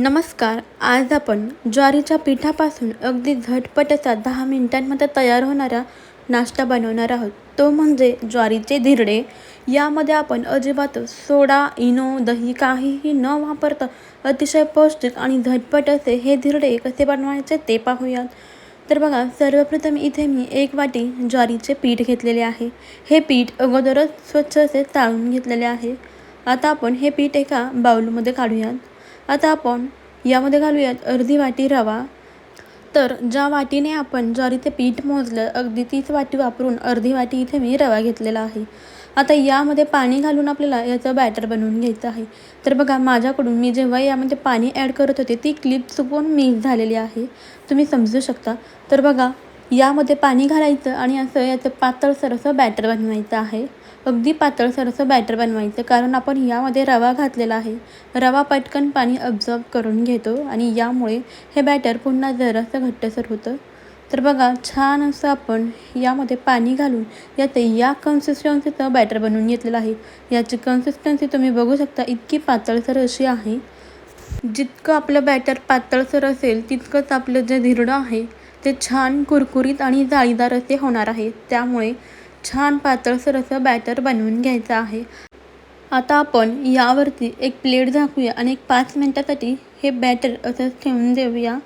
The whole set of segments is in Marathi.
नमस्कार आज आपण ज्वारीच्या पिठापासून अगदी झटपट असा दहा मिनिटांमध्ये तयार होणारा नाश्ता बनवणार आहोत. तो म्हणजे ज्वारीचे धिरडे. यामध्ये आपण अजिबात सोडा इनो दही काहीही न वापरता अतिशय पौष्टिक आणि झटपट असे हे धिरडे कसे बनवायचे ते पाहूयात. तर बघा सर्वप्रथम इथे मी एक वाटी ज्वारीचे पीठ घेतलेले आहे. हे पीठ अगोदरच स्वच्छ असे चाळून घेतलेले आहे. आता आपण हे पीठ एका बाऊलमध्ये काढूयात. आता आपण यामध्ये घालूयात अर्धी वाटी रवा. तर ज्या वाटीने आपण ज्वारीचे पीठ मोजलं अगदी तीच वाटी वापरून अर्धी वाटी इथे मी रवा घेतलेला आहे. आता यामध्ये पाणी घालून आपल्याला याचं बॅटर बनवून घ्यायचं आहे. तर बघा माझ्याकडून मी जेव्हा यामध्ये पाणी ॲड करत होते ती क्लिप चुकवून मिक्स झालेली आहे. तुम्ही समजू शकता. तर बघा यामध्ये पाणी घालायचं आणि असं याचं पातळसर असं बॅटर बनवायचं आहे. अगदी पातळसर असं बॅटर बनवायचं कारण आपण यामध्ये रवा घातलेला आहे. रवा पटकन पाणी अब्झॉर्ब करून घेतो आणि यामुळे हे बॅटर पुन्हा जरासं घट्टसर होतं. तर बघा छान असं आपण यामध्ये पाणी घालून याचं या कन्सिस्टन्सीचं बॅटर बनवून घेतलेलं आहे. याची कन्सिस्टन्सी तुम्ही बघू शकता इतकी पातळसर अशी आहे. जितकं आपलं बॅटर पातळसर असेल तितकंच आपलं जे धिरडं आहे ते छान कुरकुरीत आणि जाळीदार असे होणार आहे. त्यामुळे छान पातळसर असं बॅटर बनवून घ्यायचं आहे. आता आपण यावरती एक प्लेट झाकूया आणि एक पाच मिनटासाठी हे बॅटर असंच ठेवून देऊया.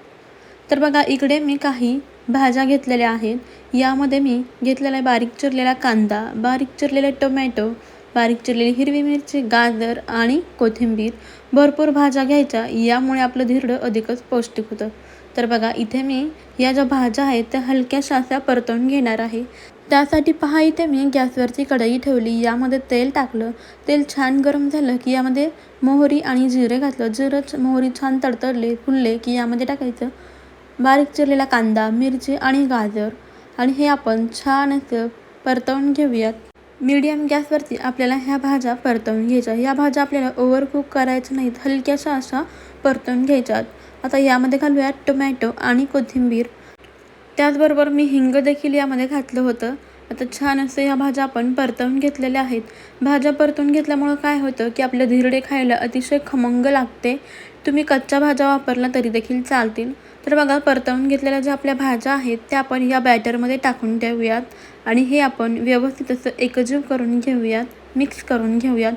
तर बघा इकडे मी काही भाज्या घेतलेल्या आहेत. यामध्ये मी घेतलेला बारीक चिरलेला कांदा बारीक चिरलेले टोमॅटो बारीक चिरलेली हिरवी मिरची गाजर आणि कोथिंबीर. भरपूर भाज्या घ्यायच्या यामुळे आपलं धिरडं अधिकच पौष्टिक होतं. तर बघा इथे मी या ज्या भाज्या आहेत त्या हलक्या शास्या परतवून घेणार आहे. त्यासाठी पहा इथे मी गॅसवरची कढई ठेवली यामध्ये तेल टाकलं. तेल छान गरम झालं की यामध्ये मोहरी आणि जिरे घातलं. जिरं मोहरी छान तडतडले फुलले की यामध्ये टाकायचं. बारीक चिरलेला कांदा मिरची आणि गाजर. आणि हे आपण छान असं परतवून घेऊयात. मीडियम गॅसवरती आपल्याला ह्या भाज्या परतवून घ्यायच्या. ह्या भाज्या आपल्याला ओव्हरकुक करायच्या नाहीत. हलक्याशा अशा परतवून घ्यायच्यात. आता यामध्ये घालूयात टोमॅटो आणि कोथिंबीर. त्याचबरोबर मी हिंग देखील यामध्ये घातलं होतं. आता छान असं ह्या भाज्या आपण परतवून घेतलेल्या आहेत. भाज्या परतून घेतल्यामुळं काय होतं की आपले धिरडे खायला अतिशय खमंग लागते. तुम्ही कच्च्या भाज्या वापरल्या तरी देखील चालतील. तर बघा परतवून घेतलेल्या ज्या आपल्या भाज्या आहेत त्या आपण या बॅटरमध्ये टाकून ठेवूयात. आणि हे आपण व्यवस्थित असं एकजीव करून घेऊयात मिक्स करून घेऊयात.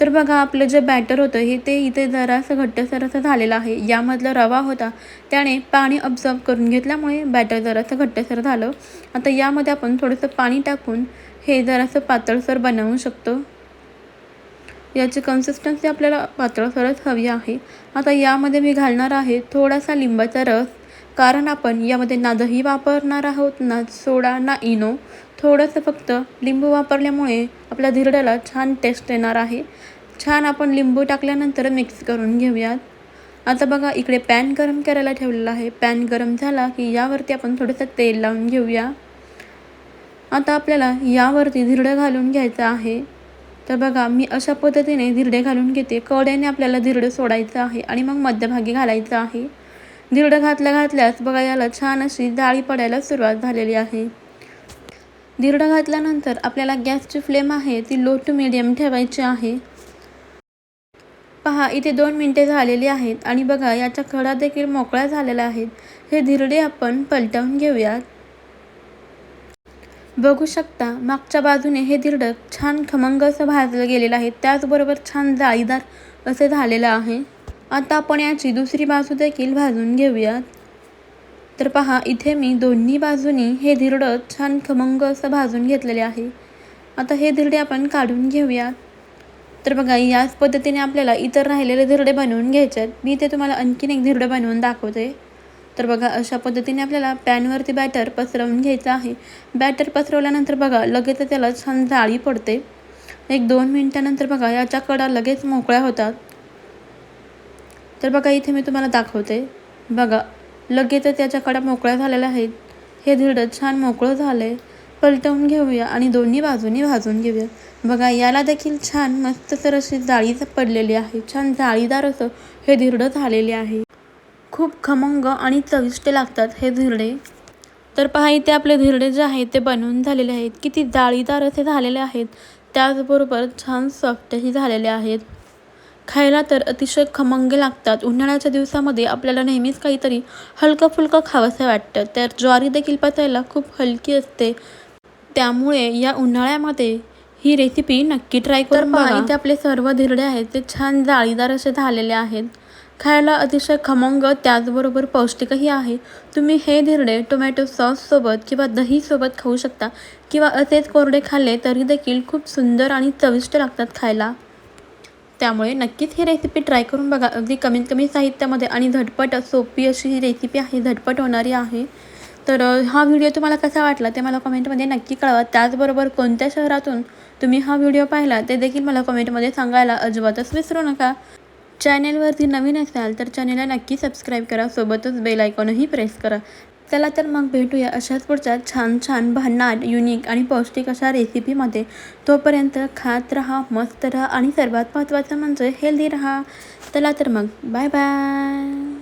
तर बघा आपलं जे बॅटर होतं हे ते इथे जरासं घट्टसर असं झालेलं आहे. यामधला रवा होता त्याने पाणी अब्झॉर्ब करून घेतल्यामुळे बॅटर जरासं घट्टसर झालं. आता यामध्ये आपण थोडंसं पाणी टाकून हे जरासं पातळसर बनवू शकतो. याची कन्सिस्टन्सी आपल्याला पातळसरच हवी आहे. आता यामध्ये मी घालणार आहे थोडासा लिंबाचा रस कारण आपण यामध्ये ना दही वापरणार आहोत ना सोडा ना इनो. थोडंसं फक्त लिंबू वापरल्यामुळे आपल्या धिरड्याला छान टेस्ट येणार आहे. छान आपण लिंबू टाकल्यानंतर मिक्स करून घेऊयात. आता बघा इकडे पॅन गरम करायला ठेवलेला आहे. पॅन गरम झाला की यावरती आपण थोडंसं तेल लावून घेऊया. आता आपल्याला यावरती धिरडं घालून घ्यायचं आहे. तर बघा मी अशा पद्धतीने धिरडे घालून घेते. कड्याने आपल्याला धिरडं सोडायचं आहे आणि मग मध्यभागी घालायचं आहे. धिरडं घातल्या घातल्यास बघा याला छान अशी जाळी पडायला सुरुवात झालेली आहे. धिरडं घातल्यानंतर आपल्याला गॅसची फ्लेम आहे ती लो टू मिडियम ठेवायची आहे. पहा इथे दोन मिनटे झालेली आहेत आणि बघा याच्या खडा देखील मोकळ्या झालेल्या आहेत. हे धिरडे आपण पलटवून घेऊयात. बघू शकता मागच्या बाजूने हे धिरडं छान खमंग असं भाजलं गेलेलं आहे. त्याचबरोबर छान जाळीदार असे झालेलं आहे. आता आपण याची दुसरी बाजू देखील भाजून घेऊयात. तर पहा इथे मी दोन्ही बाजूनी हे धिरडं छान खमंग असं भाजून घेतलेले आहे. आता हे धिरडे आपण काढून घेऊया तर बघा याच पद्धतीने आपल्याला इतर राहिलेले धिरडे बनवून घ्यायचे आहेत. मी ते तुम्हाला आणखीन एक धिरडं बनवून दाखवते. तर बघा अशा पद्धतीने आपल्याला पॅनवरती बॅटर पसरवून घ्यायचं आहे. बॅटर पसरवल्यानंतर बघा लगेच त्याला छान जाळी पडते. एक दोन मिनटानंतर बघा याच्या कडा लगेच मोकळ्या होतात. तर बघा इथे मी तुम्हाला दाखवते. बघा लगेचच त्याच्या कडा मोकळ्या झालेल्या आहेत. हे धिरडं छान मोकळं झालं आहे पलटवून घेऊया आणि दोन्ही बाजूनी भाजून घेऊया. बघा याला देखील छान मस्त तर अशी जाळी पडलेली आहे. छान जाळीदार असं हे धिरडं झालेले आहे. खूप खमंग आणि चविष्ट लागतात हे धिरडे तर पहा इथे आपले धिरडे जे आहेत ते बनवून झालेले आहेत. किती जाळीदार असे झालेले आहेत. त्याचबरोबर छान सॉफ्टही झालेले आहेत. खायला तर अतिशय खमंग लागतात. उन्हाळ्याच्या दिवसामध्ये आपल्याला नेहमीच काहीतरी हलकं फुलकं खावंसं वाटतं. तर ज्वारी देखील पचायला खूप हलकी असते. त्यामुळे या उन्हाळ्यामध्ये ही रेसिपी नक्की ट्राय करून बघा. इथे आपले सर्व धिरडे आहेत. ते छान जाळीदार असे झालेले आहेत. खायला अतिशय खमंग त्याचबरोबर पौष्टिकही आहे. तुम्ही हे धिरडे टोमॅटो सॉससोबत किंवा दहीसोबत खाऊ शकता किंवा असेच कोरडे खाल्ले तरी देखील खूप सुंदर आणि चविष्ट लागतात खायला. त्यामुळे नक्कीच ही रेसिपी ट्राय करून बघा. अगदी कमीत कमी साहित्यामध्ये आणि झटपट सोपी अशी ही रेसिपी आहे झटपट होणारी आहे. तर हा व्हिडिओ तुम्हाला कसा वाटला ते मला कमेंटमध्ये नक्की कळवा. त्याचबरोबर कोणत्या शहरातून तुम्ही हा व्हिडिओ पाहिला ते देखील मला कमेंटमध्ये सांगायला अजिबातच विसरू नका. चॅनेलवरती नवीन असाल तर चॅनेलला नक्की सबस्क्राईब करा. सोबतच बेल आयकॉनही प्रेस करा. चला तर मग भेटूया. अशाच पुढच्या छान छान भन्नाट युनिक आणि पौष्टिक अशा रेसिपीमध्ये तोपर्यंत खात राहा मस्त राहा आणि सर्वात महत्त्वाचं म्हणजे हेल्दी राहा. चला तर मग. Bye bye